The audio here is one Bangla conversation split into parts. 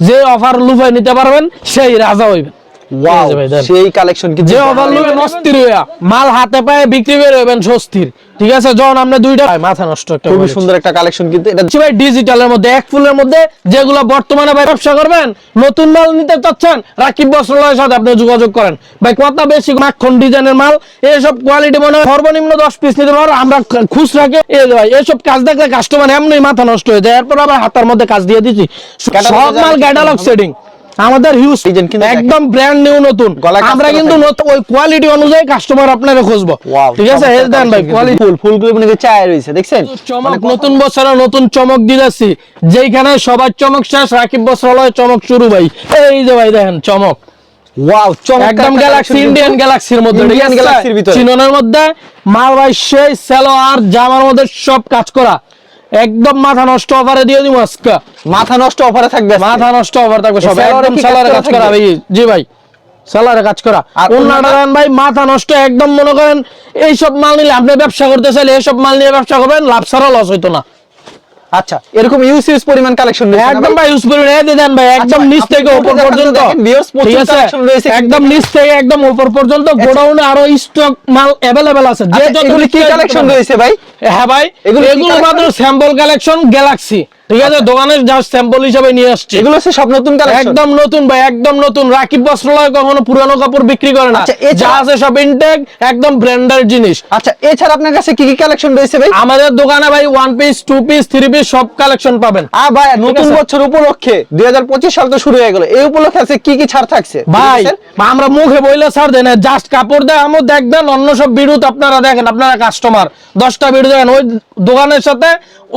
যে অফার লুফাই নিতে পারবেন সেই রাজা হইবেন। ওয়াও এই যে ভাই, দেখেন। সেই কালেকশন কিন্তু যে অফার অস্থির হইয়া মাল হাতে পায়ে বিক্রি বের হইবেন স্বস্তির। ঠিক আছে যখন আপনি দুইটা মাথা নষ্ট একটা খুবই সুন্দর একটা কালেকশন কিন্তু এটা ভাই ডিজিটালের মধ্যে এক ফুলের মধ্যে যেগুলো বর্তমানে ভাই ব্যবসা করবেন নতুন মাল নিতে চাচ্ছেন রাকিব বস্ত্রালয়ের সাথে আপনি যোগাযোগ করেন। ভাই কত বেশি মাখন ডিজাইনের মাল এইসব কোয়ালিটি মনে হয় সর্বনিম্ন দশ পিস নিতে পারো আমরা খুচরাকে এ ভাই এসব কাজ দেখলে কাস্টমার এমনি মাথা নষ্ট হয়ে যায়। এরপর আবার হাতার মধ্যে কাজ দিয়ে দিচ্ছি। সব মাল ক্যাটালগ সেটিং আমাদের হিউজ কিন্তু একদম ব্র্যান্ড নিউ নতুন। আমরা কিন্তু ওই কোয়ালিটি অনুযায়ী কাস্টমার আপনারা খুঁজবো। ঠিক আছে? দেন ভাই কোয়ালিটি ফুল ফুলগুলো মানে চায় রয়েছে দেখছেন? চমক নতুন বছরে নতুন চমক দিতেছি। যেখানে সবার চমক শেষ রাকিব বস্ত্রালয় চমক শুরু ভাই। এই যে ভাই দেখেন চমক। ওয়াও চমৎকার একদম গ্যালাক্সি ইন্ডিয়ান গ্যালাক্সির মধ্যে ঠিক Indian আছে? Galaxy র ভিতরে। চিননের মধ্যে মাল ভাই সেই সেলো আর জামার মধ্যে সব কাজ করা। একদম মাথা নষ্ট অফারে দিয়ে দিব আজকে। মাথা নষ্ট অফারে থাকবে মাথা নষ্ট অফার থাকবে সব। একদম সালারে কাজ করা ভাই জি ভাই সালারে কাজ করা। অন্যটা? ভাই মাথা নষ্ট একদম মনে করেন এইসব মাল নিলে আপনি ব্যবসা করতে চাইলে এইসব মাল নিয়ে ব্যবসা করবেন লাভ ছাড়া লস হইতো না। আচ্ছা এরকম ইউজ ইউজ পরিমাণ কালেকশন রয়েছে না একদম ভাই? ভাই ইউজ করুন এই যে দেন ভাই একদম আচ্ছা, নিচ আপনি থেকে উপরে উপর দেখান তো পর্যন্ত দেখেন, viewers প্রচুর ঠিক আছে collection রয়েছে কিন্তু একদম নিচ থেকে একদম উপর পর্যন্ত গোডাউনে আরো স্টক মাল अवेलेबल আছে যে আচ্ছা, যত এগুলি কি নিতে কালেকশন পারবেন। রয়েছে ভাই হ্যাঁ ভাই এগুলো এগুলো কি এগুলো collection? মাত্র স্যাম্পল কালেকশন গ্যালাক্সি ঠিক আছে দোকানের যা স্যাম্পল হিসেবে নিয়ে আসছে। এগুলো হচ্ছে সব নতুন কালেকশন একদম নতুন ভাই একদম নতুন। রাকিব বস্ত্রালয় কখনো পুরানো কাপড় বিক্রি করে না। আচ্ছা, যা আছে সব ইনটেক একদম ব্র্যান্ডের জিনিস। আচ্ছা এছাড়া আপনার কাছে কি কি কালেকশন রয়েছে ভাই? আমাদের দোকানে ভাই one piece two piece three piece সব কালেকশন পাবেন। আ ভাই নতুন বছর উপলক্ষে দুই সাল তো শুরু হয়ে গেল। এই উপলক্ষে আছে কি কি ছাড় থাকছে? ভাই আমরা মুখে বইলে ছাড় দেন জাস্ট কাপড় দেয় আমও দেখবেন অন্য সব বিরুদ্ধ আপনারা দেখেন আপনারা কাস্টমার দশটা বিরুদ্ধ দেখেন। ওই দোকানের সাথে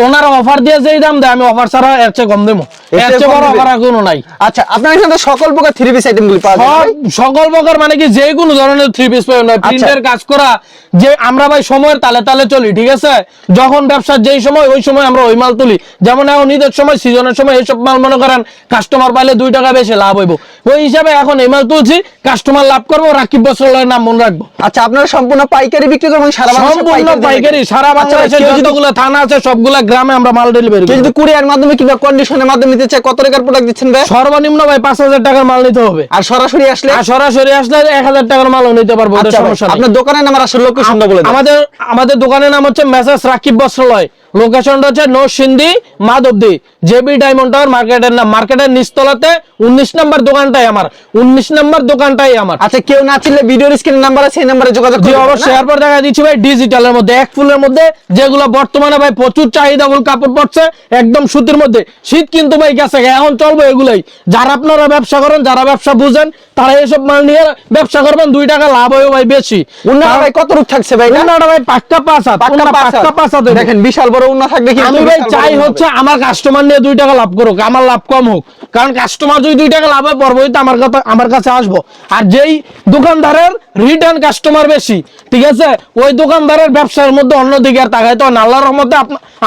ওনারা অফার দিয়ে যেই দাম দেয় আমি অফার ছাড়া এর চেয়ে কম দেবো। এর চেয়ে বড় অফার কোনো নাই। আচ্ছা আপনার এখানে সকল প্রকার থ্রি পিস পাওয়া যায় সকল প্রকার মানে কি যে কোনো ধরনের থ্রি পিস পাবেন। প্রিন্টের কাজ করা যে আমরা ভাই সময়ের তালে তালে চলি ঠিক আছে? যখন ব্যবসার যেই সময় ওই সময় আমরা ওই মাল তুলি। যেমন এখন ঈদের সময় সিজনের সময় এইসব মাল মনে করেন কাস্টমার পাইলে দুই টাকা বেশি লাভ হইব। ওই হিসাবে এখন এই মাল তুলছি কাস্টমার লাভ করব রাকিব বসলের নাম মনে রাখব। আচ্ছা আপনারা সম্পূর্ণ পাইকারি বিক্রি করবেন সারা সম্পূর্ণ পাইকারি সারা আচ্ছা, বাংলাদেশে কেউ যদি- যতগুলো থানা আছে সবগুলা গ্রামে আমরা মাল ডেলিভারি যদি কুরিয়ার মাধ্যমে কিংবা কন্ডিশনের মাধ্যমে নিতে চাই কত টাকার প্রোডাক্ট দিচ্ছেন ভাই? সর্বনিম্ন ভাই পাঁচ হাজার টাকার মাল নিতে হবে। আর সরাসরি আসলে? আর সরাসরি আসলে এক হাজার টাকার মালও নিতে পারব আচ্ছা সমস্যা আপনার দোকানের নাম আর আসলে লোকেশনটা বলে আমাদের আমাদের দোকানের নাম হচ্ছে মেসেজ রাকিব বস্ত্রালয়। লোকেশনটা হচ্ছে নো সিন্ধি মাধবদি জেবি ডায়মন্ড টাওয়ার মার্কেটের নাম মার্কেটের নিচতলাতে উনিশ নম্বর দোকানটাই আমার উনিশ নম্বর দোকানটাই আমার। আচ্ছা কেউ না চিনলে ভিডিওর স্ক্রিন নাম্বার আছে এই নাম্বারে যোগাযোগ জি করবেন, অবশ্যই? এরপর দেখা দিচ্ছি ভাই ডিজিটালের মধ্যে এক ফুলের মধ্যে যেগুলো বর্তমানে ভাই প্রচুর চাহিদাফুল কাপড় পড়ছে একদম সুতির মধ্যে। শীত কিন্তু ভাই গেছে এখন চলবে এগুলাই। যারা আপনারা ব্যবসা করেন যারা ব্যবসা বুঝেন তারা এসব মাল নিয়ে ব্যবসা করবেন দুই টাকা লাভ হবে ভাই বেশি উন্না ভাই কত রূপ থাকছে ভাই? উন্নাটা ভাই পাক্কা পাঁচটা পাক্কা। পাক্কা পাঁচ দেখেন বিশাল বড় উন্না থাকবে আমি ভাই চাই হচ্ছে আমার কাস্টমার নিয়ে দুই টাকা লাভ করুক আমার লাভ কম হোক কারণ কাস্টমার যদি দুই টাকা লাভ হয় তো আমার কথা আমার কাছে আসব। আর যেই দোকানদারের রিটার্ন কাস্টমার বেশি, ঠিক আছে? ওই দোকানদারের ব্যবসার মধ্যে অন্যদিকে আর তাকাই তো। আল্লাহর রহমতে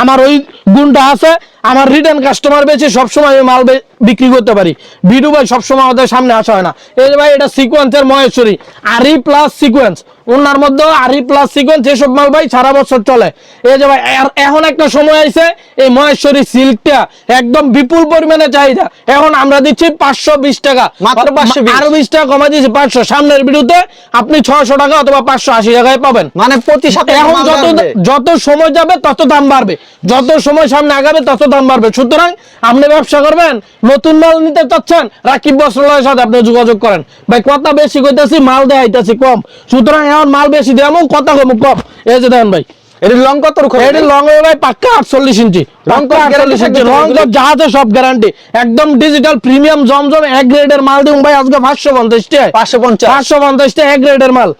আমার ওই গুণটা আছে, আমার রিটার্ন কাস্টমার বেশি, সবসময় আমি মাল বিক্রি করতে পারি। ভিডু ভাই সবসময় আমাদের সামনে আসা হয় না। এই ভাই, এটা সিকোয়েন্সের মহেশ্বরী। আরি প্লাস সিকোয়েন্স ওনার মধ্যে আরি প্লাস সিকোয়েন্স এসব মাল ভাই সারা বছর চলে। এই যে ভাই এখন একটা সময় আইছে এই মহেশ্বরী সিল্কটা একদম বিপুল পরিমাণে চাহিদা। এখন আমরা দিচ্ছি পাঁচশো বিশ টাকা। মাত্র 520 আরও বিশ টাকা কমাই দিচ্ছি পাঁচশো। সামনের বিরুদ্ধে আপনি ছয়শো টাকা অথবা পাঁচশো আশি টাকায় পাবেন। মানে প্রতি এখন যত যত সময় যাবে তত দাম বাড়বে। যত সময় সামনে আগাবে তত দাম বাড়বে। সুতরাং আপনি ব্যবসা করবেন নতুন মাল নিতে চাচ্ছেন রাকিব বস্ত্রালয়ের সাথে আপনি যোগাযোগ করেন। ভাই কথা বেশি কইতাছি মাল দেখাইতেছি কম। সুতরাং এখন মাল বেশি দিয়ে এমন কথা কম কম। এই যে দেখেন ভাই এটি লং কত এটি লং ভাই পাক্কা আটচল্লিশ ইঞ্চি। রং আটচল্লিশ কত guarantee 48 ইঞ্চি রং এগুলো? জাহাজে সব গ্যারান্টি একদম ডিজিটাল প্রিমিয়াম জমজম এক গ্রেডের মাল দিন ভাই আজকে পাঁচশো পঞ্চাশ টাকা পাঁচশো পঞ্চাশ। পাঁচশো পঞ্চাশ এক গ্রেডের মাল।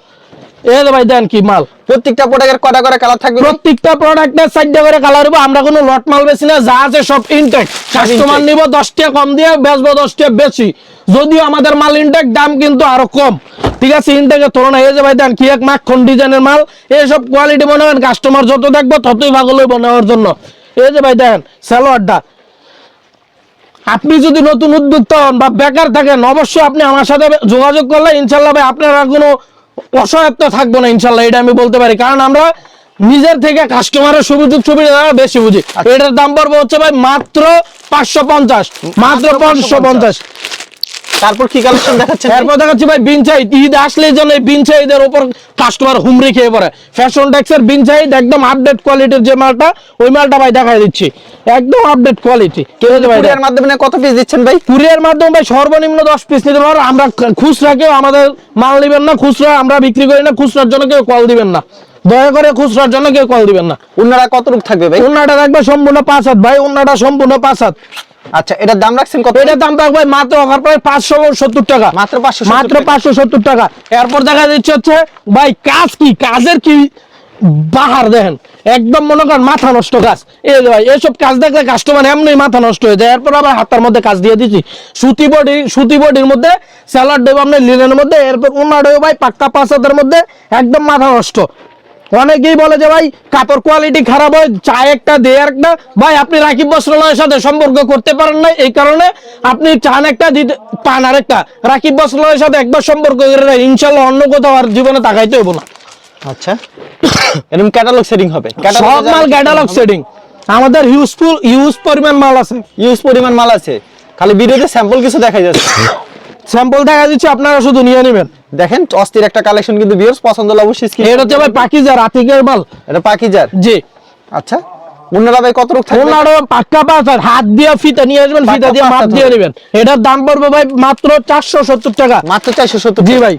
এই ভাই দেন কি মাল? প্রত্যেকটা প্রোডাক্টের কটা করে কালার থাকবে? প্রত্যেকটা প্রোডাক্টের সাইডে করে কালার হবে আমরা কোনো লট মাল বেশি না যা আছে সব ইনটেক কাস্টমার নিব দশ টাকা কম দিয়ে বেচবো দশ টাকা বেশি। যদিও আমাদের মাল ইনটেক দাম কিন্তু আরও কম। ঠিক আছে ইনটেকের এই যে ভাই দেন কি এক মাখন ডিজাইনের মাল এইসব কোয়ালিটি মনে করেন কাস্টমার যত দেখব ততই লইব নেওয়ার জন্য। এই যে ভাই দেখেন সালোয়ারটা আপনি যদি নতুন উদ্যোক্তা হন বা বেকার থাকেন অবশ্যই আপনি আমার সাথে যোগাযোগ করলে ইনশাল্লাহ ভাই আপনার কোনো অসহায়ত্ব থাকব না ইনশাল্লাহ এটা আমি বলতে পারি। কারণ আমরা নিজের থেকে কাস্টমারের সুযোগ সুবিধা বেশি বুঝি। এটার দাম পড়বে হচ্ছে ভাই মাত্র পাঁচশো পঞ্চাশ। মাত্র পাঁচশো পঞ্চাশ। তারপর কি কালেকশন দেখাচ্ছেন? এরপর দেখাচ্ছি ভাই বিনচাইদ ঈদ আসলে জন্য বিনচাইদের উপর কাস্টমার হুমড়ি খেয়ে পড়ে। ফ্যাশন বিনচাইদ একদম আপডেট কোয়ালিটির যে মালটা ওই মালটা ভাই দেখাই দিচ্ছি। একদম আপডেট কোয়ালিটি কেউ ভাই কুরিয়ার মাধ্যমে কত পিস দিচ্ছেন ভাই? কুরিয়ার মাধ্যমে ভাই সর্বনিম্ন দশ পিস নিতে পারো। আমরা খুচরা কেউ আমাদের মাল নেবেন না খুচরা আমরা বিক্রি করি না খুচরার জন্য কেউ কল দিবেন না। দয়া করে খুচরার জন্য কেউ কল দিবেন না। উনারা কত রূপ থাকবে ভাই? উন্নাটা রাখবে সম্পূর্ণ পাঁচ হাত। ভাই উন্নাটা সম্পূর্ণ পাঁচ হাত। আচ্ছা এটার দাম রাখছেন কত? এটার দাম থাকবে মাত্র অফার প্রায় পাঁচশো সত্তর টাকা। মাত্র 570 মাত্র পাঁচশো সত্তর টাকা। এরপর দেখা যাচ্ছে হচ্ছে ভাই কাজ কি? কাজের কি বাহার দেখেন। একদম মনে করেন মাথা নষ্ট কাজ। এই ভাই এসব কাজ দেখলে কাস্টমার এমনি মাথা নষ্ট হয়ে যায়। এরপর আবার হাতার মধ্যে কাজ দিয়ে দিচ্ছি। সুতি বডি সুতি বডির মধ্যে স্যালাড দেবো আপনার লিনের মধ্যে। এরপর উনার ভাই পাক্কা পাঁচ হাতের মধ্যে একদম মাথা নষ্ট। অনেকেই বলে যে ভাই কাপড় কোয়ালিটি খারাপ হয় চা একটা দে একটা। ভাই আপনি রাকিব বস্ত্রালয়ের সাথে সম্পর্ক করতে পারেন না এই কারণে আপনি চান একটা দিতে পান আর একটা। রাকিব বস্ত্রালয়ের সাথে একবার সম্পর্ক করে না ইনশাল্লাহ অন্য কোথাও আর জীবনে তাকাইতে হব না। আচ্ছা। এরকম ক্যাটালগ সেটিং হবে। সব মাল ক্যাটালগ সেটিং আমাদের হিউজফুল হিউজ পরিমাণ মাল আছে। ইউজ পরিমাণ মাল আছে। খালি ভিডিওতে স্যাম্পল কিছু দেখা যাচ্ছে। স্যাম্পল দেখা দিচ্ছি আপনারা শুধু নিয়ে নেবেন। দেখেন অস্থির একটা কালেকশন কিন্তু ভিউয়ার্স পছন্দ হলে অবশ্যই স্ক্রিন এটা হচ্ছে ভাই পাকিজার আতিকের মাল। এটা পাকিজার? জি। আচ্ছা ওনারা ভাই কত রোগ থাকবে? ওনারা পাক্কা আর হাত দিয়ে ফিতা নিয়ে আসবেন ফিতা দিয়ে মাপ দিয়ে নেবেন। এটার দাম পড়বে ভাই মাত্র চারশো সত্তর টাকা। মাত্র 470 জি ভাই।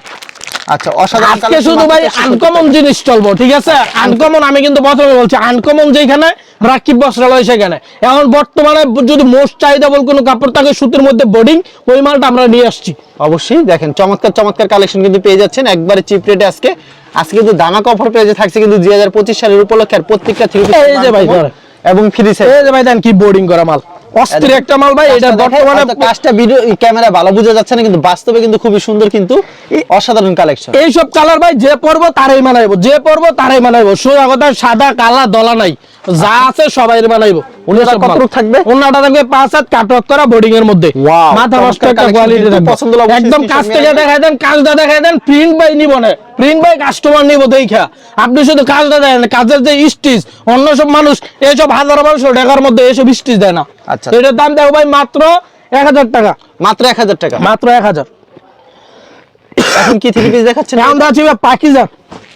আচ্ছা অসাধারণ আজকে শুধু ভাই আনকমন জিনিস চলবো ঠিক আছে? আনকমন আমি কিন্তু প্রথমে বলছি আনকমন যেখানে রাকিব বস্ত্রালয় সেখানে। এখন বর্তমানে যদি মোস্ট চাহিদাবল কোনো কাপড় থাকে সুতির মধ্যে বোর্ডিং ওই মালটা আমরা নিয়ে আসছি। অবশ্যই দেখেন চমৎকার চমৎকার কালেকশন কিন্তু পেয়ে যাচ্ছেন। একবারে চিপ রেটে আজকে। আজকে কিন্তু দামাক অফার পেয়ে থাকছে কিন্তু দুই হাজার পঁচিশ সালের উপলক্ষে আর প্রত্যেকটা থ্রি। এবং ফ্রি সাইজ এই যে ভাই দেন কি বোর্ডিং করা মাল। অস্থির একটা মাল ভাই এটা বর্তমানে কাজটা ভিডিও ক্যামেরা ভালো বোঝা যাচ্ছে না কিন্তু বাস্তবে কিন্তু খুবই সুন্দর কিন্তু অসাধারণ কালেকশন এইসব কালার ভাই যে পরব তারাই মানাইবো যে পরব তারাই মানাইবো। সোজা কথা সাদা কালা দলা নাই। যা আছে সবাই মানাইবো। ওনাটা কত থাকবে? ওনাটা থাকবে পাঁচ হাত কাটওয়ার্ক করা বোর্ডিং এর মধ্যে। মাথা নষ্ট একটা কোয়ালিটি পছন্দ একদম কাছ থেকে দেখাই দেন কাজটা দেখাই দেন প্রিন্ট বাই নিব না। প্রিন্ট বাই কাস্টমার নিব দেখা আপনি শুধু কাজটা দেন কাজের যে স্টিচ অন্য সব মানুষ এইসব হাজার বারোশো টাকার মধ্যে এইসব স্টিচ দেয় না। আচ্ছা। এটার দাম দেখো ভাই মাত্র এক হাজার টাকা। মাত্র এক হাজার টাকা। মাত্র এক হাজার। এখন কি থ্রি পিস দেখাচ্ছেন? আছে পাকিজার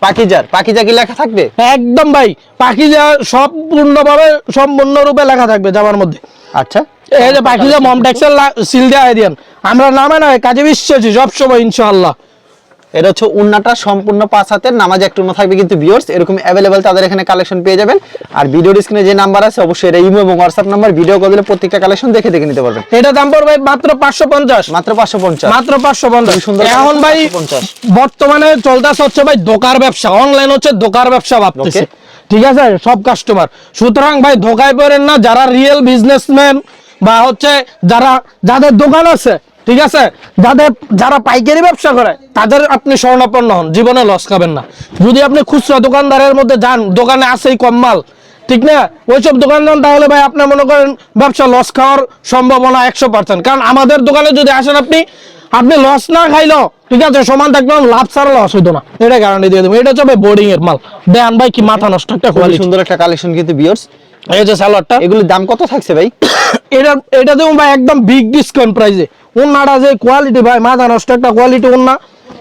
পাকিজার পাকিজা কি লেখা থাকবে? একদম ভাই পাখিজা সম্পূর্ণভাবে সম্পূর্ণ রূপে লেখা থাকবে জামার মধ্যে। আচ্ছা। এই যে পাখিজা মম ট্যাক্সের সিল দেওয়া দিয়ে আমরা নামে নয় কাজে বিশ্বাসী সবসময় ইনশাআল্লাহ। এটা হচ্ছে উন্নাটা সম্পূর্ণ পাঁচ হাতের নামাজ একটু থাকবে কিন্তু ভিউয়ার্স এরকম অ্যাভেলেবেল তাদের এখানে কালেকশন পেয়ে যাবেন। আর ভিডিও স্ক্রিনে যে নাম্বার আছে অবশ্যই এটা ইমো এবং হোয়াটসঅ্যাপ নাম্বার ভিডিও কল দিলে প্রত্যেকটা কালেকশন দেখে দেখে নিতে পারবেন। এটা দাম পড়বে মাত্র পাঁচশো পঞ্চাশ। মাত্র পাঁচশো পঞ্চাশ। মাত্র পাঁচশো পঞ্চাশ। খুবই সুন্দর এখন ভাই 550 বর্তমানে চলতেছে হচ্ছে ভাই দোকার ব্যবসা অনলাইন হচ্ছে দোকার ব্যবসা ভাবতেছে। ঠিক আছে সব কাস্টমার সুতরাং ভাই ধোকায় পড়েন না যারা রিয়েল বিজনেসম্যান বা হচ্ছে যারা যাদের দোকান আছে ঠিক আছে? যাদের যারা পাইকারি ব্যবসা করে তাদের আপনি স্বর্ণাপন্ন হন জীবনে লস খাবেন না। যদি আপনি খুচরা দোকানদারের মধ্যে যান দোকানে আসেই কম মাল ঠিক না? ওইসব দোকান যান তাহলে ভাই আপনি মনে করেন ব্যবসা লস খাওয়ার সম্ভাবনা একশো পার্সেন্ট কারণ আমাদের দোকানে যদি আসেন আপনি আপনি লস না খাইলো ঠিক আছে সমান থাকলাম লাভ ছাড়া লস হইতো না। এটা গ্যারান্টি দিয়ে দেবো। এটা হচ্ছে ভাই বোর্ডিং এর মাল। দেন ভাই কি মাথা নষ্ট একটা সুন্দর একটা কালেকশন কিন্তু ভিউয়ার্স এই যে সালোয়ারটা। এগুলির দাম কত থাকছে ভাই? এটা এটা ভাই একদম বিগ ডিসকাউন্ট প্রাইসে ওনাটা যে কোয়ালিটি ভাই মাথা নষ্ট একটা কোয়ালিটি ওনা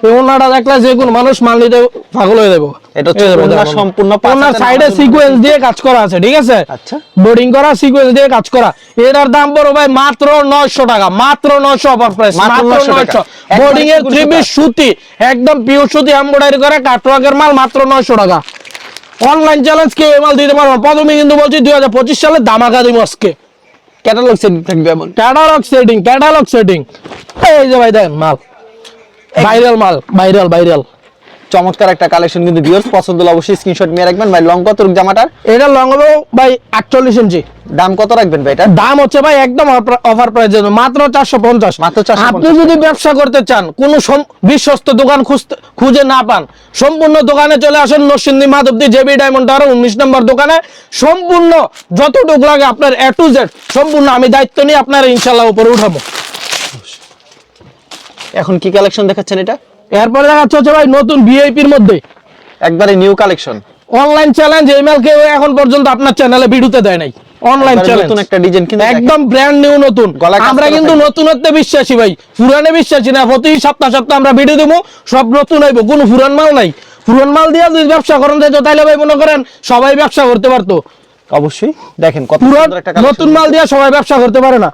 এই ওনাটা দেখলে যে কোনো মানুষ মাল নিতে পাগল হয়ে যাব। এটা সম্পূর্ণ ওনার সাইডে সিকোয়েন্স দিয়ে কাজ করা আছে ঠিক আছে? আচ্ছা। বোর্ডিং করা সিকোয়েন্স দিয়ে কাজ করা। এটার দাম ভাই মাত্র নয়শো টাকা মাত্র অফার প্রাইস মাত্র 900 বোর্ডিং এর থ্রি সুতি একদম পিওর সুতি এমব্রয়ডারি করা কাটওয়ার্কের মাল মাত্র নয়শো টাকা। অনলাইন চ্যালেঞ্জ কে মাল দিতে পারব প্রথমে কিন্তু বলছি দুই হাজার পঁচিশ সালে দামাকা দিব আজকে। ক্যাটালগ সেটিং থাকবে এমন। ক্যাটালগ সেটিং ক্যাটালগ সেটিং এই যে ভাই দেখেন মাল। ভাইরাল মাল ভাইরাল ভাইরাল চমৎকার একটা কালেকশন কিন্তু ভিউয়ার্স পছন্দ হলে অবশ্যই স্ক্রিনশট নিয়ে রাখবেন। ভাই লং কত জামাটার। এটা লং হবে ভাই আটচল্লিশ ইঞ্চি দাম কত রাখবেন ভাই এটা? দাম হচ্ছে ভাই একদম অফার প্রাইস মাত্র চারশো পঞ্চাশ। মাত্র 450 আপনি যদি ব্যবসা করতে চান কোন বিশ্বস্ত দোকান খুঁজে না পান সম্পূর্ণ দোকানে চলে আসেন Narsingdi Madhabdi JB diamond tower উনিশ নম্বর দোকানে। সম্পূর্ণ যতটুকু লাগে আপনার এ টু জেড সম্পূর্ণ আমি দায়িত্ব নিয়ে আপনার ইনশাল্লাহ উপরে উঠাবো। এখন কি কালেকশন দেখাচ্ছেন এটা? এরপরে দেখা যাচ্ছে হচ্ছে ভাই নতুন ভিআইপির মধ্যে। একবারে new collection online challenge email কেউ এখন পর্যন্ত আপনার চ্যানেলে ভিডিওতে দেয় নাই। অনলাইন চ্যালেঞ্জ নতুন একটা ডিজাইন কিন্তু একদম ব্র্যান্ড নিউ নতুন। আমরা কিন্তু। নতুনত্বে বিশ্বাসী ভাই। পুরানে বিশ্বাসী না প্রতি সপ্তাহ সপ্তাহ আমরা ভিডিও দেবো সব নতুন হইব। কোনো পুরান মাল নাই। পুরান মাল দিয়ে যদি ব্যবসা করেন যেত তাইলে ভাই মনে করেন সবাই ব্যবসা করতে পারতো। অবশ্যই। দেখেন কত পুরান সুন্দর একটা। নতুন মাল দিয়ে সবাই ব্যবসা করতে পারে না।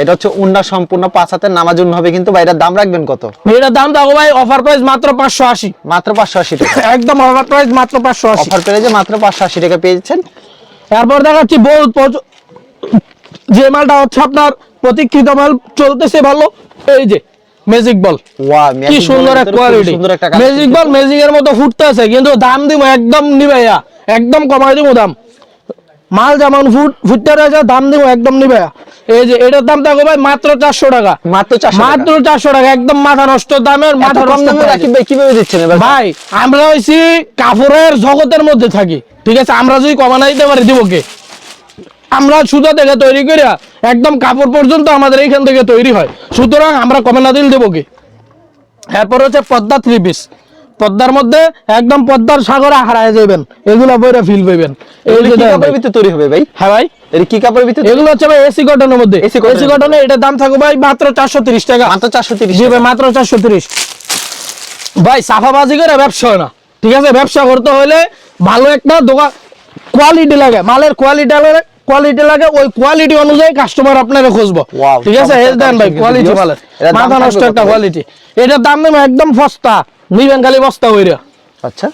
এটা হচ্ছে উন্না সম্পূর্ণ পাঁচ হাতের নামার জন্য হবে কিন্তু বাইরের দাম রাখবেন কত? এটার দাম দেখো ভাই অফার প্রাইস মাত্র পাঁচশো আশি। মাত্র পাঁচশো আশি টাকা। একদম অফার প্রাইস মাত্র পাঁচশো আশি। অফার যে মাত্র পাঁচশো আশি টাকা পেয়েছেন এরপর দেখাচ্ছি বহুত যে মালটা হচ্ছে আপনার প্রতীক্ষিত মাল চলতেছে ভালো। এই যে ম্যাজিক বল কি সুন্দর এক কোয়ালিটি একটা ম্যাজিক বল ম্যাজিক এর মতো ফুটতেছে কিন্তু দাম দিব একদম নিবে একদম কমাই দিব দাম। মাল যেমন ফুট রয়েছে দাম দিব একদম নিবাইয়া এই যে এটার দাম থাকো ভাই মাত্র চারশো টাকা। মাত্র মাত্র চারশো টাকা একদম মাথা নষ্ট দামের মাথা কম দামে ভাই কীভাবে দিচ্ছেন ভাই আমরা হইছি কাপড়ের জগতের মধ্যে থাকি ঠিক আছে? আমরা যদি কমানা দিতে পারি দিব কে আমরা সুতা থেকে তৈরি করিয়া একদম কাপড় পর্যন্ত আমাদের এইখান থেকে তৈরি হয়। সুতরাং আমরা কমে দিল দিলে দেবো কি এরপর হচ্ছে পদ্মা থ্রি পিস পদ্মার মধ্যে একদম পদ্মার সাগরে হারায় যাবেন এগুলো বইরা ফিল পাইবেন। এই যে কাপড়ের। ভিতরে তৈরি হবে ভাই? হ্যাঁ ভাই। এর কি কাপড়ের ভিতরে এগুলো হচ্ছে ভাই এসি কটনের মধ্যে। এসি কটনে এটার দাম থাকবে ভাই মাত্র চারশো তিরিশ টাকা। মাত্র চারশো তিরিশ জি ভাই মাত্র চারশো তিরিশ। ভাই সাফাবাজি করে ব্যবসা হয় না। ঠিক আছে? ব্যবসা করতে হলে ভালো একটা দোকান কোয়ালিটি লাগে। মালের কোয়ালিটি লাগে কোয়ালিটি লাগে ওই কোয়ালিটি অনুযায়ী কাস্টমার আপনারা খুঁজবো। ঠিক আছে? দেন ভাই কোয়ালিটি কিন্তু মালের। এটার দাম মাথা নষ্ট একটা কোয়ালিটি এটার দাম একদম সস্তা। নিবেন খালি বস্তা হইরা। আচ্ছা।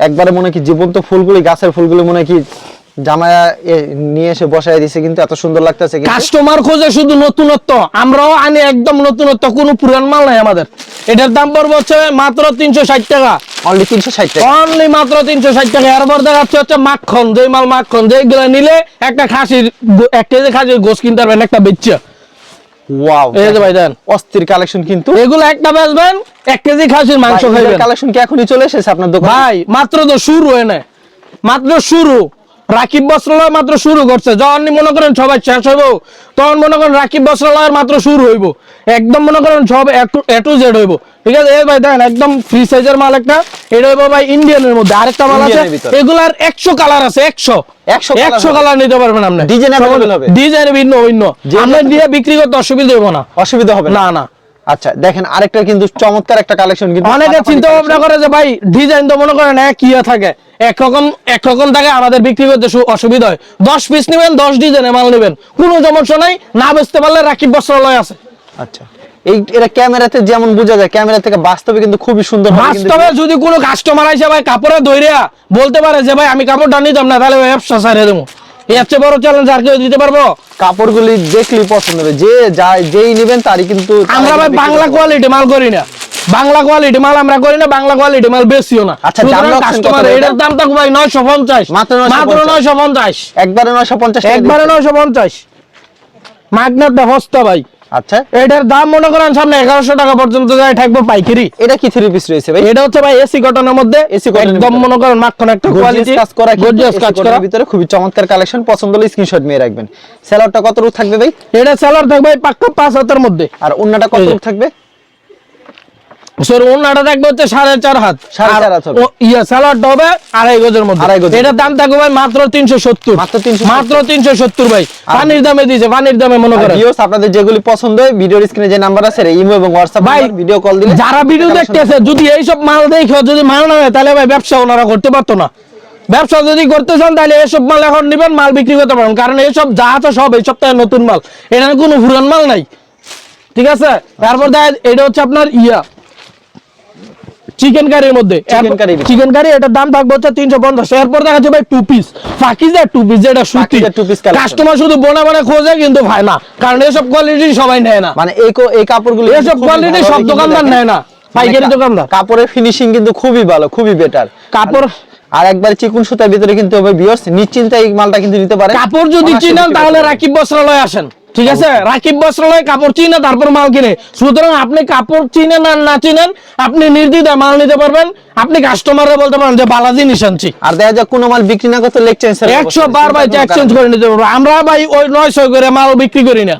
একবারে মনে কি জীবন্ত ফুলগুলি গাছের ফুলগুলি মনে কি জামায়া নিয়ে এসে বসায় দিছে কিন্তু এত সুন্দর লাগতেছে কাস্টমার খোঁজে শুধু নতুনত্ব। আমরাও আনি একদম নতুনত্ব কোনো পুরান মাল নাই আমাদের। এটার দাম পড়বে হচ্ছে মাত্র তিনশো ষাট টাকা। অনলি তিনশো ষাট টাকা। অনলি মাত্র তিনশো ষাট টাকা। এরপর দেখাচ্ছে হচ্ছে মাখন যেই মাল মাখন যেগুলো নিলে একটা খাসির এক কেজি খাসির গোস কিনতে পারবেন একটা বেচছে ওয়াও এই যে ভাই দেন। অস্থির কালেকশন কিন্তু। এগুলো একটা বেচবেন এক কেজি খাসির মাংস খাইবেন। কালেকশন কি এখনই চলে এসেছে আপনার দোকানে? ভাই মাত্র তো শুরু হয় না মাত্র শুরু। রাকিব বস্ত্রালয় মাত্র শুরু করছে। যখন মনে করেন সবাই শেষ হইব তখন মনে করেন রাকিব বস্ত্রালয়ের মাত্র শুরু হইব। একদম মনে করেন সব এ টু জেড হইব। ঠিক আছে? এই ভাই দেখেন একদম ফ্রি সাইজের মাল একটা। এটা হইব ভাই ইন্ডিয়ানের মধ্যে। আরেকটা মাল আছে এগুলার একশো কালার আছে একশো। 100 একশো কালার নিতে পারবেন আপনি? ডিজাইন ভিন্ন ভিন্ন। আমরা দিয়ে বিক্রি করতে অসুবিধা হইব না। অসুবিধা হবে না না। আচ্ছা দেখেন আরেকটা কিন্তু চমৎকার একটা কালেকশন কিন্তু অনেকে চিন্তা ভাবনা করে যে ভাই ডিজাইন তো মনে করেন এক ইয়ে থাকে। একরকম একরকম থাকে আমাদের বিক্রি করতে অসুবিধা হয়। দশ পিস নেবেন দশ ডিজাইনে মাল নেবেন। কোনো সমস্যা নাই না বেচতে পারলে রাকিব বস্ত্রালয় আছে। আচ্ছা এই এটা ক্যামেরাতে যেমন বোঝা যায় ক্যামেরা থেকে বাস্তবে কিন্তু খুবই সুন্দর বাস্তবে যদি কোনো কাস্টমার আইসে ভাই কাপড়ে ধৈর্যা বলতে পারে যে ভাই আমি কাপড়টা নিতাম না তাহলে ব্যবসা সারিয়ে দেবো। এর চেয়ে বড় চ্যালেঞ্জ আর কেউ দিতে পারব? কাপড়গুলি দেখলি পছন্দ হবে। যে যেই নেবেন তারই কিন্তু আমরা ভাই বাংলা কোয়ালিটি মাল করি না। বাংলা কোয়ালিটি মাল আমরা করি না বাংলা কোয়ালিটি মাল বেশিও না। আচ্ছা, কাস্টমার এটার দাম থাকবে ভাই নয়শো পঞ্চাশ। মাত্র 950 মাত্র নয়শো পঞ্চাশ। পারবেন। একবারে নয়শো পঞ্চাশ টাকা একবারে দিচ্ছেন। নয়শো পঞ্চাশ। মাগনারটা হস্তা ভাই। আচ্ছা। এটার দাম মনে করেন সামনে এগারোশো টাকা পর্যন্ত যায় থাকব পাইকারি। এটা কি থ্রি পিস রয়েছে ভাই? এটা হচ্ছে ভাই এসি কটনের মধ্যে। এসি একদম মনে করেন মাখন একটা কোয়ালিটি কাজ করা গর্জিয়াস কাজ করা। ভিতরে খুবই চমৎকার কালেকশন পছন্দ হলে স্ক্রিনশট নিয়ে রাখবেন। কত রূপ থাকবে ভাই? এটা থাকবে পাক্কা পাঁচ হাতের মধ্যে। আর অন্যটা কত রূপ থাকবে? সর ওনাটা থাকবে হচ্ছে সাড়ে চার হাত। হবে। ইয়া আড়াই গজের মধ্যে। আড়াই এটার দাম থাকবে ভাই মাত্র তিনশো সত্তর। মাত্র 370 মাত্র তিনশো সত্তর ভাই। পানির দামে দিয়েছে পানির দামে মনে করেন। আপনাদের যেগুলি পছন্দ হয় ভিডিওর স্ক্রিনে যে নাম্বার আছে ইমো এবং হোয়াটসঅ্যাপ ভাই ভিডিও কল দিলে যারা ভিডিও দেখতেছে যদি এইসব মাল দেখো যদি মাল না হয় তাহলে ভাই ব্যবসা ওনারা করতে পারতো না। ব্যবসা যদি করতে চান তাহলে এসব মাল এখন নিবেন মাল বিক্রি করতে পারেন কারণ এইসব যা আছে সব এই সপ্তাহে নতুন মাল। এখানে কোনো পুরান মাল নাই। ঠিক আছে? তারপর দেখ এটা হচ্ছে আপনার ইয়া। চিকেন কারির মধ্যে। চিকেন কারি এটার দাম থাকবে হচ্ছে তিনশো পঞ্চাশ। এরপর দেখা যাচ্ছে ভাই two piece Pakiza two piece যেটা সুতি। কাস্টমার শুধু বোনা বানা খোঁজে কিন্তু ভাই না। কারণ এসব কোয়ালিটি সবাই নেয় না। মানে এই এই কাপড়গুলো এসব quality সব দোকানদার নেয় না। পাইকারি দোকানদার। কাপড়ের ফিনিশিং কিন্তু খুবই ভালো খুবই বেটার কাপড় আর একবার চিকুন সুতার ভিতরে কিন্তু হবে ভিউয়ার্স নিশ্চিন্তে এই মালটা কিন্তু নিতে পারে কাপড় যদি চিনেন তাহলে রাকিব বস্ত্রালয় আসেন। ঠিক আছে? রাকিব বস্ত্রালয় কাপড় চিনে তারপর মাল কিনে। সুতরাং আপনি কাপড় চিনেন আর না চিনেন আপনি নির্দ্বিধায় মাল নিতে পারবেন। আপনি কাস্টমারে বলতে পারেন যে বালাজি নিশানছি। আর দেখা যাক কোনো মাল বিক্রি না করতে লেগ একশো বার ভাই এক্সচেঞ্জ করে নিতে পারব। আমরা ভাই ওই নয়শো করে মাল বিক্রি করি না।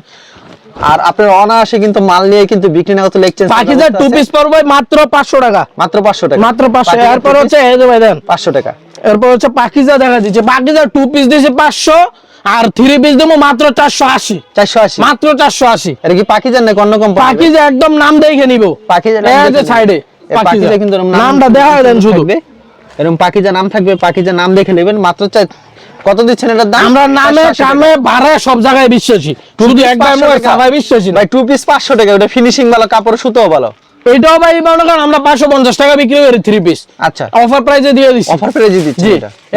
আর আপনার অনায়াসে কিন্তু মাল নিয়ে কিন্তু বিক্রি না করতে লেগ চেঞ্জ পাখিদের টু পিস পড়বে মাত্র পাঁচশো টাকা। মাত্র পাঁচশো টাকা। মাত্র পাঁচশো। পাখিজার এরপর হচ্ছে এই যে ভাই দেন। পাঁচশো টাকা। এরপর হচ্ছে পাকিজা দেখা দিচ্ছে। পাকিজা টু পিস দিয়েছে পাঁচশো। আর থ্রি পিস দেবো মাত্র চারশো আশি। চারশো আশি? মাত্র চারশো আশি। এটা কি পাকিজার নাকি অন্য কোম্পানি পাকিজা একদম নাম দেখে নিব। পাকিজা যে। সাইডে পাকিজা কিন্তু নামটা দেখা দেন শুধু। এরকম পাকিজা নাম থাকবে পাকিজা নাম দেখে নেবেন মাত্র কত দিচ্ছেন এটার দাম? আমরা নামে 480 টাকা। কামে ভাড়ায় সব জায়গায় বিশ্বাসী। শুধু একবার 500 টাকা। সবাই বিশ্বাসী ভাই টু পিস পাঁচশো টাকা ওটা ফিনিশিং ভালো কাপড় সুতো ভালো। এইটাও ভাই মনে করেন আমরা পাঁচশো পঞ্চাশ টাকা বিক্রি করি থ্রি পিস আচ্ছা। অফার প্রাইসে দিয়ে দিচ্ছি অফার প্রাইজে দিচ্ছি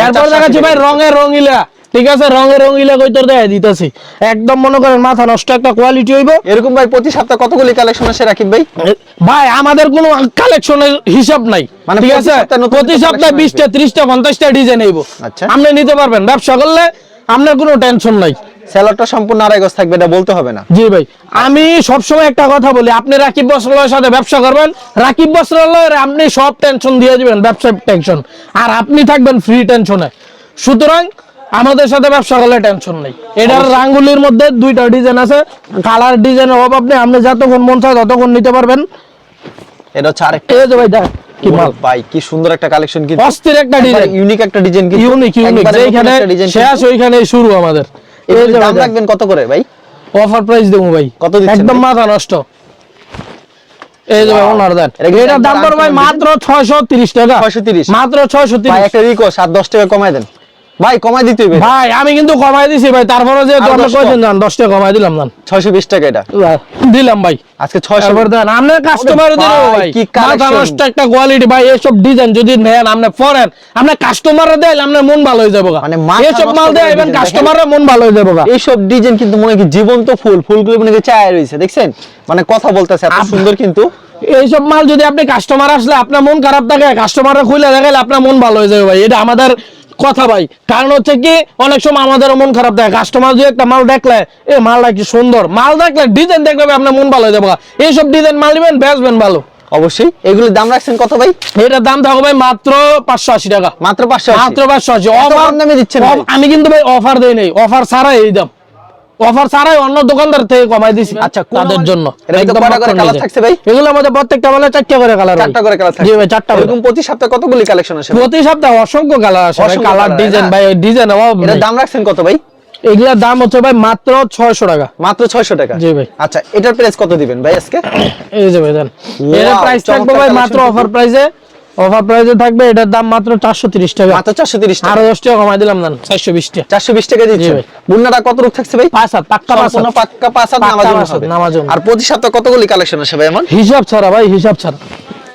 এরপর দেখাচ্ছি ভাই রঙে রঙিলা। ঠিক আছে? রঙে রঙিলা কই তোর দেখা দিতেছি। একদম মনে করেন মাথা নষ্ট একটা কোয়ালিটি হইব। এরকম ভাই প্রতি সপ্তাহে কতগুলি কালেকশন আসে রাকিব ভাই? ভাই আমাদের কোনো কালেকশনের হিসাব নাই। মানে ঠিক আছে? প্রতি সপ্তাহে collection বিশটা ত্রিশটা পঞ্চাশটা ডিজাইন আইব আচ্ছা। আপনি নিতে পারবেন। ব্যবসা করলে আপনার কোনো টেনশন নাই। স্যালাডটা সম্পূর্ণ আড়াই গজ থাকবে এটা বলতে হবে না। জি ভাই আমি সবসময় একটা কথা বলি আপনি রাকিব বস্ত্রালয়ের সাথে ব্যবসা করবেন রাকিব বস্ত্রালয়ের আপনি সব টেনশন দিয়ে দিবেন ব্যবসার টেনশন আর আপনি থাকবেন ফ্রি টেনশনে সুতরাং আমাদের সাথে ব্যবসা করলে টেনশন নেই। এটার রাঙ্গুলির মধ্যে দুইটা ডিজাইন আছে কালার ডিজাইনের অভাব নেই আপনি যতক্ষণ মন চায় ততক্ষণ নিতে পারবেন। এটা হচ্ছে আরেকটা। এই যে ভাই দেখ কি মাল। ভাই কি সুন্দর একটা কালেকশন কিন্তু অস্থির একটা ডিজাইন ইউনিক একটা ডিজাইন কিন্তু ইউনিক ইউনিক যেখানে শেষ কিন্তু। ওইখানে শুরু আমাদের। দাম রাখবেন কত করে ভাই? অফার প্রাইস দেবো ভাই। কত একদম মাথা নষ্ট। এই যে ওনার দেন। এটা এটার দাম পড়বে মাত্র 630 টাকা। 630 মাত্র 630 ভাই একটা রিকো 7 10 টাকা কমায় দেন। ভাই কমাই দিতে হবে। ভাই আমি কিন্তু কমাই দিছি ভাই তারপরে যে আপনি 10 কইছেন জান 10 টাকা কমাই দিলাম জান 620 টাকা এটা। দিলাম ভাই। আজকে 600 তারপর দেন আপনার কাস্টমার দিন ভাই, কি collection। একটা কোয়ালিটি ভাই এসব ডিজাইন যদি নেন আপনি পরেন আপনি কাস্টমারে দেন আপনার মন ভালো হয়ে যাবে মানে এসব নষ্ট মাল করে দেবেন। design, কাস্টমারের মন ভালো হয়ে যাবে এইসব ডিজাইন কিন্তু মনে কি জীবন্ত ফুল ফুলগুলো মনে হয় চায় রয়েছে দেখছেন? মানে কথা বলতেছে এত সুন্দর কিন্তু। এইসব মাল যদি আপনি কাস্টমার আসলে আপনার মন খারাপ থাকে কাস্টমাররা খুলে দেখালে আপনার মন ভালো হয়ে যাবে ভাই। এটা আমাদের কথা ভাই। কারণ হচ্ছে কি অনেক সময় আমাদের মন খারাপ থাকে কাস্টমার যদি একটা মাল দেখলে এ মালটা কি সুন্দর? মাল দেখলে ডিজাইন দেখবে আপনার মন ভালো হয়ে যাবে। এইসব ডিজাইন মাল নেবেন বেচবেন ভালো। অবশ্যই। এগুলোর দাম রাখছেন কত ভাই? এটার দাম থাকবে ভাই মাত্র পাঁচশো আশি টাকা। মাত্র 500 মাত্র পাঁচশো আশি। অফার দামে দিচ্ছেন আমি কিন্তু ভাই অফার দেই নাই। অফার ছাড়াই এই দাম। অফার ছাড়াই অন্য দোকানদার থেকে কমাই দিছি। আচ্ছা, তাদের জন্য। প্রত্যেকটা মানে চারটা করে কালার চারটা করে কালার জি ভাই চারটা এরকম প্রতি সপ্তাহে কতগুলি কালেকশন আসে প্রতি সপ্তাহে অসংখ্য কালার অসংখ্য কালার ডিজাইন। ভাই ডিজাইন দাম রাখছেন কত ভাই? এগুলার দাম হচ্ছে ভাই মাত্র ছয়শো টাকা। মাত্র 600 টাকা? জি ভাই। আচ্ছা এটার প্রাইস কত দিবেন ভাই আজকে? এই যে ভাই দেন। এর প্রাইস থাকবে ভাই মাত্র অফার প্রাইসে অফার প্রাইসে থাকবে এটার দাম মাত্র চারশো তিরিশ টাকা। মাত্র 430 টাকা। আরও দশ টাকা কমাই দিলাম টাকা 420 টাকা দিচ্ছেন। কত রূপ থাকছে ভাই? পাঁচ হাত পাক্কা পাঁচ হাত। পাক্কা পাঁচ হাত নামাজ আর প্রতি সপ্তাহে কতগুলি কালেকশন আসে ভাই আমার হিসাব ছাড়া ভাই হিসাব ছাড়া।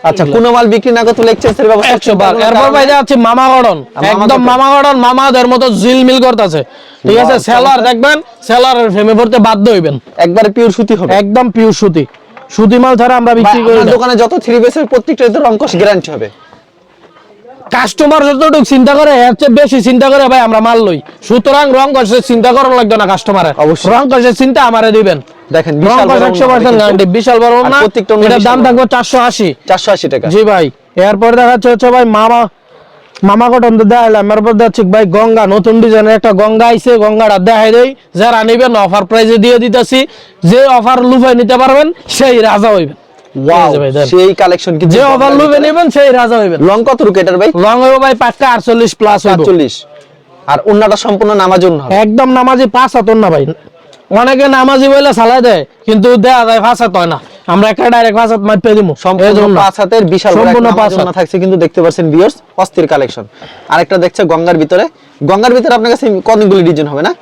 আচ্ছা কোনো মাল বিক্রি না করতে ব্যবস্থা একশো বার এরপর ভাই আছে মামা গড়ন একদম। মামা গড়ন মামাদের মতো জিলমিল করতেছে। ঠিক আছে সেলার দেখবেন সেলারের ফ্রেমে পড়তে বাধ্য হইবেন। একবারে পিওর সুতি হবে। একদম পিওর সুতি। সুতি মাল ছাড়া আমরা বিক্রি করি দোকানে যত থ্রি পিসের গ্যারান্টি হবে। কাস্টমার যতটুকু চিন্তা করে এর চেয়ে বেশি চিন্তা করে ভাই আমরা মাল লই। সুতরাং রং কষে চিন্তা করার লাগবে না কাস্টমারে অবশ্যই। রং কষে চিন্তা আমারে দিবেন। দেখেন রং কষ একশো পার্সেন্ট গ্যারান্টি বিশাল বড় না প্রত্যেকটা দাম থাকবে চারশো আশি। 480 টাকা। জি ভাই এরপর দেখাচ্ছে হচ্ছে ভাই মামা মামা কটন তো দেখাইলাম এরপর দেখছি ভাই গঙ্গা নতুন ডিজাইনের একটা গঙ্গা আইছে গঙ্গাটা দেখাই দেই। যারা নিবেন অফার প্রাইজে দিয়ে দিতেছি। যে অফার লুফে নিতে পারবেন সেই রাজা হইবেন। ওয়াও এই যে ভাই দেন। সেই কালেকশন কিন্তু যে অফার লুফে নিবেন সেই রাজা হইবেন। লং কত রুক এটার ভাই? লং হইব ভাই পাক্কা প্লাস হইব। 47 আর ওন্নাটা সম্পূর্ণ হবে। একদম নামাজি পাঁচ হাতর না ভাই। অনেকে নামাজি বলে সালাই দেয় কিন্তু দেয়া যায় পাঁচ হাত হয় না। আমরা একটা ডাইরেক্ট পাঁচ হাত মাপে দিব সম্পূর্ণ পাঁচ হাতের বিশাল সম্পূর্ণ পাঁচ হাত। থাকছে কিন্তু দেখতে পাচ্ছেন ভিউয়ার্স অস্থির কালেকশন আরেকটা দেখছে গঙ্গার ভিতরে। গঙ্গার ভিতরে আপনার কাছে কতগুলি ডিজাইন হবে না?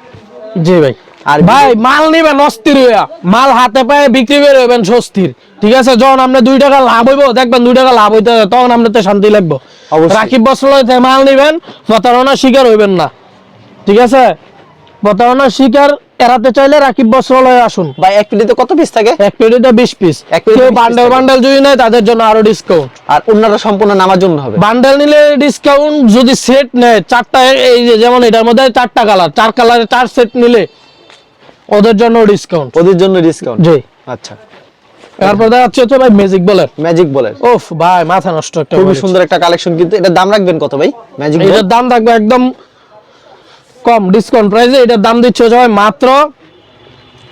জি ভাই। আর ভাই মাল নিবেন অস্থির হইয়া। মাল হাতে পায়ে বিক্রি বের হইবেন স্বস্তির। ঠিক আছে? যখন আপনি দুই টাকা লাভ হইব দেখবেন দুই টাকা লাভ হইতে তখন আপনাদের শান্তি লাগবে। রাকিব বস্ত্রালয় মাল নিবেন প্রতারণা শিকার হইবেন না। ঠিক আছে? প্রতারণা শিকার এড়াতে চাইলে রাকিব বস্ত্রালয়ে আসুন। ভাই এক প্লেটে কত পিস থাকে? এক পেটিতে বিশ পিস এক পেটিতে কেউ বান্ডেল বান্ডেল যদি নেয় তাদের জন্য আরও ডিসকাউন্ট আর ওন্নাটা সম্পূর্ণ নামার জন্য হবে। বান্ডেল নিলে ডিসকাউন্ট যদি সেট নেয় চারটা এই যেমন এটার মধ্যে চারটা কালার চার কালারে চার সেট নিলে ওদের জন্য ডিসকাউন্ট ওদের জন্য ডিসকাউন্ট জি। আচ্ছা। তারপর দেখা যাচ্ছে হচ্ছে ভাই ম্যাজিক বলার ম্যাজিক বলের ওফ ভাই মাথা নষ্ট একটা খুবই quality। সুন্দর একটা কালেকশন কিন্তু। এটার দাম রাখবেন কত ভাই? ম্যাজিক এটার দাম থাকবে একদম কম ডিসকাউন্ট প্রাইসে এটার দাম দিচ্ছে হচ্ছে মাত্র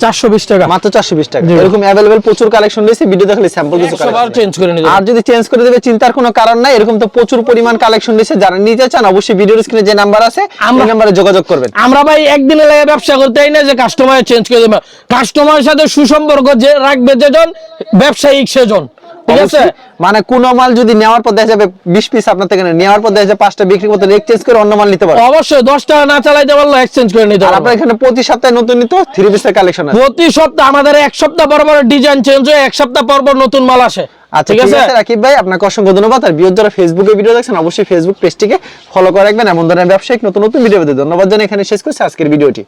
চারশো বিশ টাকা। মাত্র চারশো বিশ টাকা। এরকম অ্যাভেলেবেল প্রচুর কালেকশন রয়েছে ভিডিও দেখলে স্যাম্পল কিছু চেঞ্জ করে নিতে আর যদি চেঞ্জ করে দেবে চিন্তার কোনো কারণ নাই। এরকম তো প্রচুর পরিমাণ কালেকশন রয়েছে যারা নিতে চান অবশ্যই ভিডিওর স্ক্রিনে যে নাম্বার আছে আমরা- নাম্বারে যোগাযোগ করবেন। আমরা ভাই একদিনে লেগে ব্যবসা করতে না যে কাস্টমার চেঞ্জ করে দেবে। কাস্টমারের সাথে সুসম্পর্ক যে রাখবে যেজন ব্যবসায়িক সেজন। ঠিক আছে? মানে কোন মাল যদি নেওয়ার পর দেখা যাবে বিশ পিস আপনার থেকে নেওয়ার পর দেখা যাবে পাঁচটা বিক্রি করতে এক্সচেঞ্জ করে অন্য মাল নিতে পারবেন অবশ্যই দশ টাকা না চালাইতে পারল এক্সচেঞ্জ করে নিতে পারব। আপনার এখানে প্রতি সপ্তাহে নতুন নিত থ্রি পিসের কালেকশন আছে। প্রতি সপ্তাহ আমাদের এক সপ্তাহ পর পর ডিজাইন চেঞ্জ হয়ে এক সপ্তাহ পর পর নতুন মাল আসে। আচ্ছা ঠিক আছে? রাকিব ভাই আপনাকে অসংখ্য ধন্যবাদ। আর যারা ফেসবুকে ভিডিও দেখছেন অবশ্যই ফেসবুক পেজটিকে ফলো করে রাখবেন। এমন ধরনের ব্যবসায়িক নতুন নতুন ভিডিও পেতে ধন্যবাদ জানাই এখানে শেষ করছি আজকের ভিডিওটি